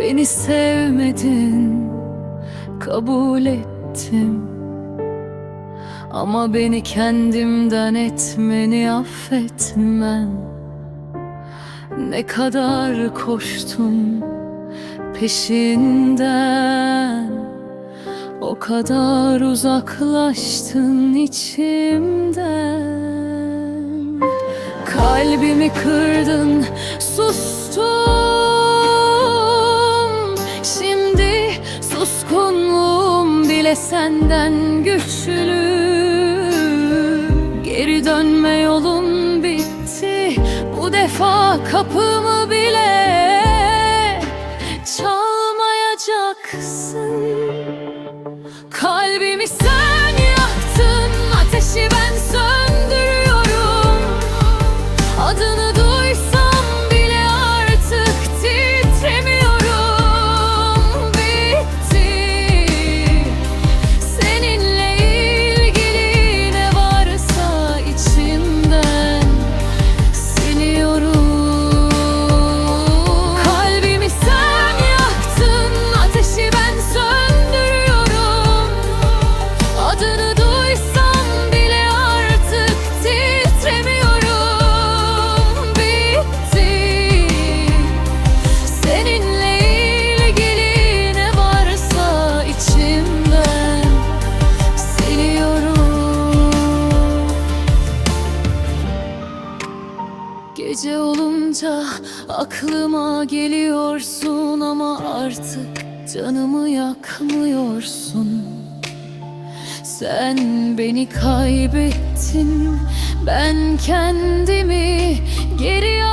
Beni sevmedin Kabul ettim. Ama beni kendimden etmeni affetmem. Ne kadar koştum peşinden O kadar uzaklaştın içimden. Kalbimi kırdın bile senden güçlü. Geri dönme yolun bitti. Bu defa kapımı bile çalmayacaksın Gece olunca aklıma geliyorsun ama artık canımı yakmıyorsun. Sen beni kaybettin ben kendimi geri